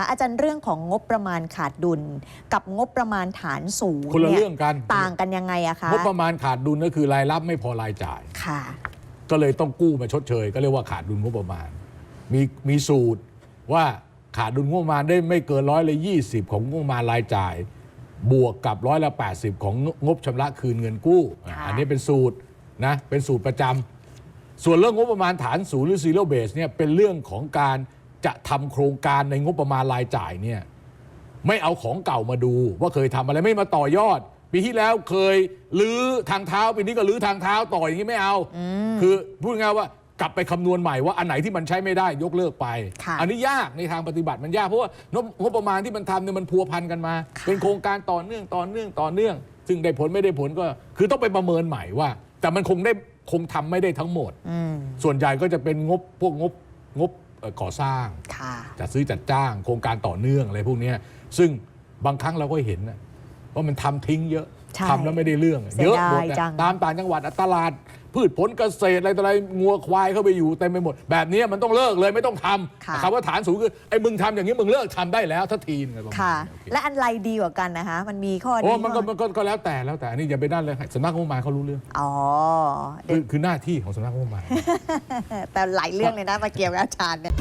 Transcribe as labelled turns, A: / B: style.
A: นะคะอาจารย์เรื่องของงบประมาณขาดดุล กับงบประมาณฐานศูนย์
B: คนละ
A: ย
B: เรื่องกัน
A: ต่างกันยังไงอะคะ
B: งบประมาณขาดดุลก็คือรายรับไม่พอรายจ่าย
A: ค่ะ
B: ก็เลยต้องกู้มาชดเชย ก็เรียกว่าขาดดุลงบประมาณ มีมีสูตรว่าขาดดุลงบประมาณได้ไม่เกินร้อยละยี่สิบของงบประมาณรายจ่าย บวกกับร้อยละแปดสิบของงบชำระคืนเงินกู้อะ
A: ค่ะ
B: อันนี้เป็นสูตรนะเป็นสูตรประจำส่วนเรื่องงบประมาณฐานศูนย์หรือ zero base เนี่ยเป็นเรื่องของการ จะทำโครงการในงบประมาณรายจ่ายเนี่ยไม่เอาของเก่ามาดู ว่าเคยทำอะไรไม่มาต่อยอด ปีที่แล้วเคยรื้อทางเท้าปีนี้ก็รื้อทางเท้าต่ออย่างนี้ไม่เอา คือพูดง่ายๆว่ากลับไปคำนวณใหม่ว่าอันไหนที่มันใช้ไม่ได้ยกเลิกไป
A: ค่ะ
B: อันนี้ยากในทางปฏิบัติมันยากเพราะว่างบประมาณที่มันทำเนี่ยมันพัวพันกันมา เป็นโครงการต่อเนื่องต่อเนื่องต่อเนื่อง ซึ่งได้ผลไม่ได้ผลก็ คือต้องไปประเมินใหม่ว่า แต่มันคงได้คงทำไม่ได้ทั้งหมด
A: อืม
B: ส่วนใหญ่ก็จะเป็นงบพวกงบงบเอ่อ ก่อสร้าง
A: ค่ะ
B: จัดซื้อจัดจ้าง โครงการต่อเนื่องอะไรพวกเนี้ยซึ่งบางครั้งเราก็เห็นนะว่ามันทำทิ้งเยอะ
A: ใช่
B: ทำแล้วไม่ได้เรื่อง
A: เสีย
B: เยอะหมด
A: ดาย
B: อะ
A: จัง
B: ตามต่างจังหวัดอะตลาด พืชผลเกษตรอะไรต่ออะไรงัวควายเข้าไปอยู่เต็มไปหมด แบบเนี้ยมันต้องเลิกเลยไม่ต้องท
A: ค่ะำ
B: คำว่าฐานสูงคือไอ้มึงทำอย่างนี้มึงเลิกทำได้แล้วทัทีนึงอะไรประมาณ
A: ค่ะ
B: นี้โอเค
A: และอันไรดีกว่ากันนะคะ มันมีข้อ
B: โอ้
A: ดี
B: มันก็
A: ข้อ
B: มันก็ก็แล้วแต่แล้วแต่อันนี้อย่าไปนั่นเลยสำนักงบประมาณเขารู้เรื่อง
A: อ๋อเดี๋
B: คื
A: ยว
B: อคือหน้าที่ของสำนักงบประมาณ
A: แต่หลายเรื่องเลยนะมาเกี่ยวกับอาจารย์เนี่ย